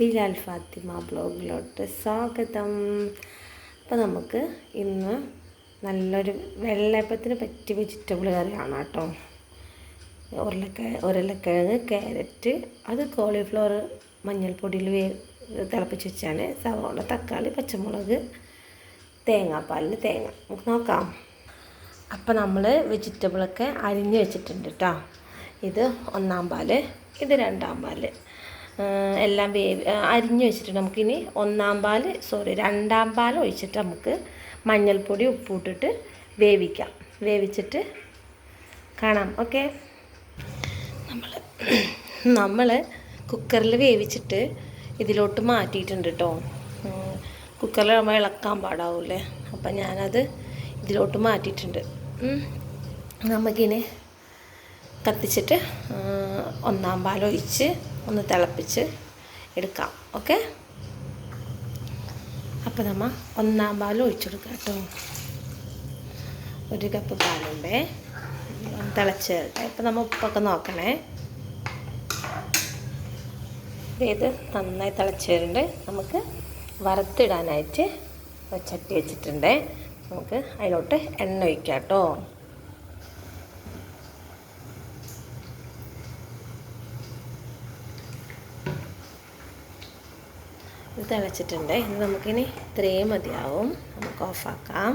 ബിലാൽ ഫാത്തിമ ബ്ലോഗിലോട്ട് സ്വാഗതം. അപ്പോൾ നമുക്ക് ഇന്ന് നല്ലൊരു വെള്ളയപ്പത്തിന് പറ്റിയ വെജിറ്റബിൾ കറിയാണ് കേട്ടോ. ഉരുളക്ക ഉരുളക്കിഴങ്ങ് ക്യാരറ്റ് അത് കോളിഫ്ലവർ മഞ്ഞൾപ്പൊടിയിൽ വേ തിളപ്പിച്ച് വെച്ചാണ്. സവാള തക്കാളി പച്ചമുളക് തേങ്ങാപ്പാലിന് തേങ്ങ. നമുക്ക് നോക്കാം. അപ്പോൾ നമ്മൾ വെജിറ്റബിളൊക്കെ അരിഞ്ഞ് വെച്ചിട്ടുണ്ട് കേട്ടോ. ഇത് ഒന്നാം പാൽ ഇത് രണ്ടാം പാൽ. എല്ലാം വേവി അരിഞ്ഞ് വെച്ചിട്ട് നമുക്കിനി ഒന്നാം പാൽ സോറി രണ്ടാം പാൽ ഒഴിച്ചിട്ട് നമുക്ക് മഞ്ഞൾപ്പൊടി ഉപ്പൂട്ടിട്ട് വേവിക്കാം. വേവിച്ചിട്ട് കാണാം ഓക്കെ നമ്മൾ നമ്മൾ കുക്കറിൽ വേവിച്ചിട്ട് ഇതിലോട്ട് മാറ്റിയിട്ടുണ്ട് കേട്ടോ കുക്കറിൽ നമ്മൾ ഇളക്കാൻ പാടാവൂലേ അപ്പം ഞാനത് ഇതിലോട്ട് മാറ്റിയിട്ടുണ്ട്. നമുക്കിനി കത്തിച്ചിട്ട് ഒന്നാം പാലൊഴിച്ച് ഒന്ന് തിളപ്പിച്ച് എടുക്കാം ഓക്കെ? അപ്പോൾ നമ്മൾ ഒന്നാം പാൽ ഒഴിച്ചെടുക്കാം കേട്ടോ. ഒരു കപ്പ് പാലുണ്ടേ തിളച്ച് ഇപ്പം നമ്മൾ ഉപ്പൊക്കെ നോക്കണേ. ഇത് നന്നായി തിളച്ച് വരുന്നുണ്ട്. നമുക്ക് വറുത്തിടാനായിട്ട് ചട്ടി വെച്ചിട്ടുണ്ട്. നമുക്ക് അതിലോട്ട് എണ്ണ ഒഴിക്കാം കേട്ടോ. ഇത് തിളച്ചിട്ടുണ്ട്. ഇത് നമുക്കിനി ഇത്രയും മതിയാവും. നമുക്ക് ഓഫാക്കാം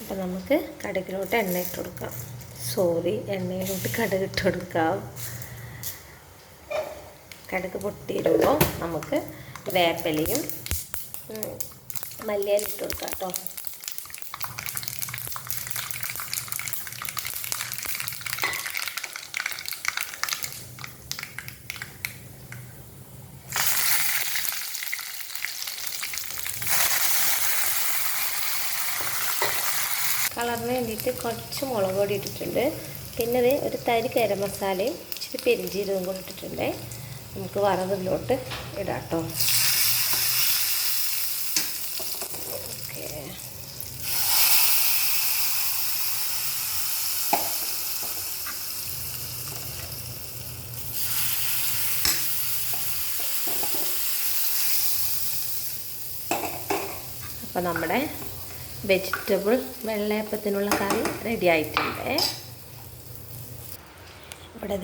അപ്പം നമുക്ക് കടുകിലോട്ട് എണ്ണ ഇട്ട് കൊടുക്കാം. സോറി എണ്ണയിലോട്ട് കടുക് ഇട്ട് കൊടുക്കാം. കടുക് പൊട്ടിയിടുമ്പോൾ നമുക്ക് വേപ്പലയും മല്ലിയില ഇട്ട് കൊടുക്കാം കേട്ടോ. കളറിന് വേണ്ടിയിട്ട് കുറച്ച് മുളക് പൊടി ഇട്ടിട്ടുണ്ട്. പിന്നെ ഒരു തരി കര മസാലയും ഇച്ചിരി പെരിഞ്ചീരവും കൂടി ഇട്ടിട്ടുണ്ട്. നമുക്ക് വറവിലോട്ട് ഇടാം കേട്ടോ. അപ്പോൾ നമ്മുടെ വെജിറ്റബിൾ വെള്ളയപ്പത്തിനുള്ള കറി റെഡി ആയിട്ടുണ്ട്. ഇവിടെ